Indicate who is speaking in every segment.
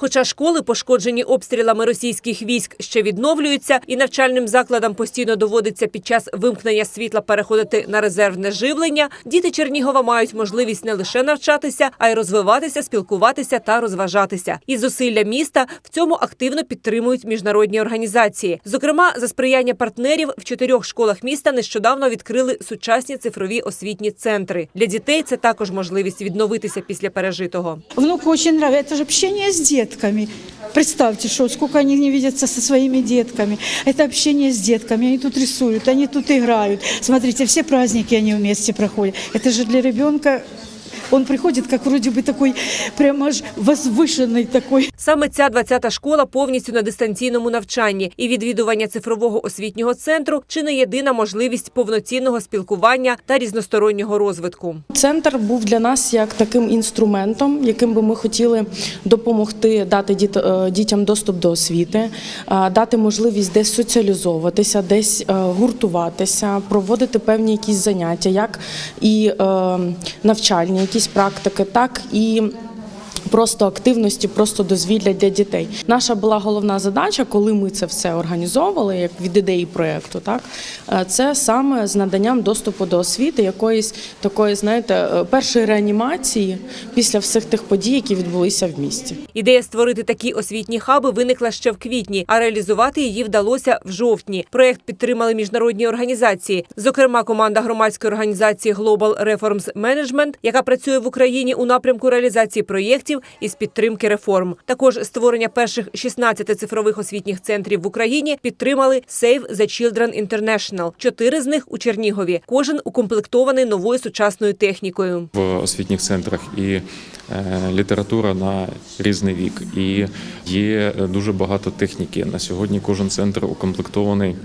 Speaker 1: Хоча школи, пошкоджені обстрілами російських військ, ще відновлюються, і навчальним закладам постійно доводиться під час вимкнення світла переходити на резервне живлення, діти Чернігова мають можливість не лише навчатися, а й розвиватися, спілкуватися та розважатися. І зусилля міста в цьому активно підтримують міжнародні організації. Зокрема, за сприяння партнерів в чотирьох школах міста нещодавно відкрили сучасні цифрові освітні центри. Для дітей це також можливість відновитися після пережитого.
Speaker 2: Внуку очень нравится. Это же общение с детками. Представьте, что сколько они не видятся со своими детками. Это общение с детками. Они тут рисуют, они тут играют. Смотрите, все праздники они вместе проходят. Это же для ребенка он приходит как вроде бы такой прямо аж возвышенный такой.
Speaker 1: Саме ця 20-та школа повністю на дистанційному навчанні, і відвідування цифрового освітнього центру чи не єдина можливість повноцінного спілкування та різностороннього розвитку.
Speaker 3: Центр був для нас як таким інструментом, яким би ми хотіли допомогти дати діт- е, дітям доступ до освіти, е, дати можливість десь соціалізовуватися, десь е, гуртуватися, проводити певні якісь заняття, як і е, навчальні, якісь практики, так і. Просто активності, просто дозвілля для дітей. Наша була головна задача, коли ми це все організовували, як від ідеї проєкту, так е, це саме з наданням доступу до освіти, якоїсь такої, знаєте, е, першої реанімації після всіх тих подій, які відбулися в місті.
Speaker 1: Ідея створити такі освітні хаби виникла ще в квітні, а реалізувати її вдалося в жовтні. Проект підтримали міжнародні організації, зокрема команда громадської організації Global Reforms Management, яка працює в Україні у напрямку реалізації проєктів із підтримки реформ. Також створення перших 16 цифрових освітніх центрів в Україні підтримали Save the Children International. Чотири з них у Чернігові. Кожен укомплектований новою сучасною технікою.
Speaker 4: в освітніх центрах і е, література на різний вік. І є дуже багато техніки. На сьогодні кожен центр укомплектований.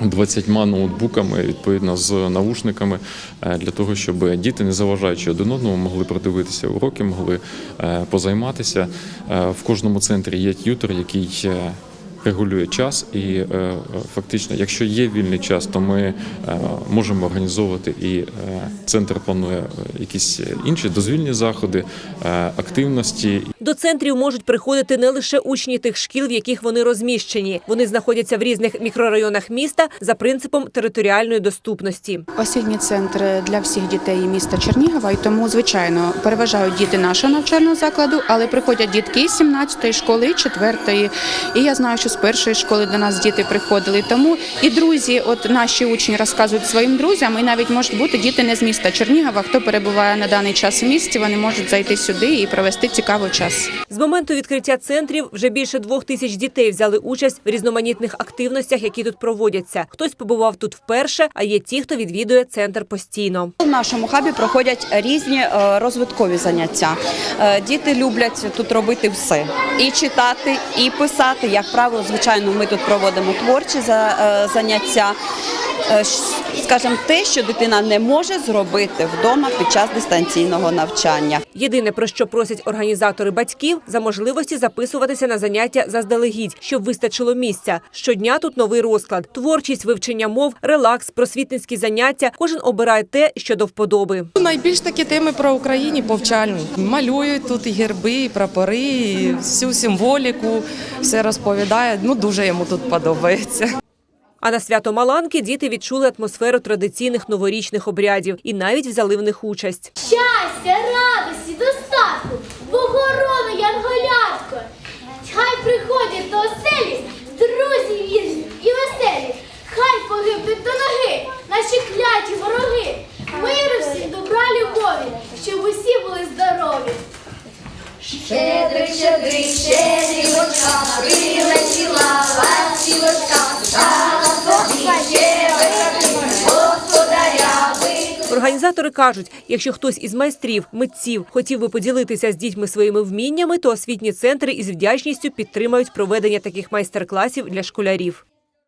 Speaker 4: 20 ноутбуками, відповідно з навушниками, е, для того, щоб діти, не заважаючи один одному, могли продивитися уроки, могли е, позайматися. Е, В кожному центрі є т'ютер, який регулює час, і е, фактично, якщо є вільний час, то ми е, можемо організовувати і е, центр планує якісь інші дозвільні заходи, активності
Speaker 1: До центрів можуть приходити не лише учні тих шкіл, в яких вони розміщені. Вони знаходяться в різних мікрорайонах міста за принципом територіальної доступності.
Speaker 5: Освітні центри для всіх дітей міста Чернігова, і тому, звичайно, переважають діти нашого навчального закладу, але приходять дітки з 17-ї школи, і 4-ї. І я знаю, що з першої школи до нас діти приходили. Тому і друзі, от наші учні розказують своїм друзям, і навіть можуть бути діти не з міста Чернігова. Хто перебуває на даний час в місті, вони можуть зайти сюди і провести цікавий час.
Speaker 1: З моменту відкриття центрів вже більше двох тисяч дітей взяли участь в різноманітних активностях, які тут проводяться. Хтось побував тут вперше, а є ті, хто відвідує центр постійно.
Speaker 6: В нашому хабі проходять різні е, розвиткові заняття. Е, Діти люблять тут робити все: і читати, і писати. Як правило, звичайно, ми тут проводимо творчі е, заняття. Е, Скажімо, те, що дитина не може зробити вдома під час дистанційного навчання.
Speaker 1: Єдине про що просять організатори батьків за можливості записуватися на заняття заздалегідь, щоб вистачило місця. Щодня тут новий розклад: творчість, вивчення мов, релакс, просвітницькі заняття. Кожен обирає те, що до вподоби.
Speaker 7: Найбільш такі теми про Україні повчальні. Малюють тут і герби, і прапори, і всю символіку, все розповідає. Ну дуже йому тут подобається.
Speaker 1: А на свято Маланки діти відчули атмосферу традиційних новорічних обрядів і навіть взяли в них участь.
Speaker 8: щастя, радості, достатку, Богорону Янголятко. Хай приходять до оселі друзі вірні і веселі. Хай погибнуть до ноги наші кляті вороги. Миру всім добра любові, щоб усі були здорові.
Speaker 9: Щедрик, щедрик, щедрівочка, прилетіла
Speaker 1: Організатори кажуть, якщо хтось із майстрів, митців хотів би поділитися з дітьми своїми вміннями, то освітні центри із вдячністю підтримають проведення таких майстер-класів для школярів.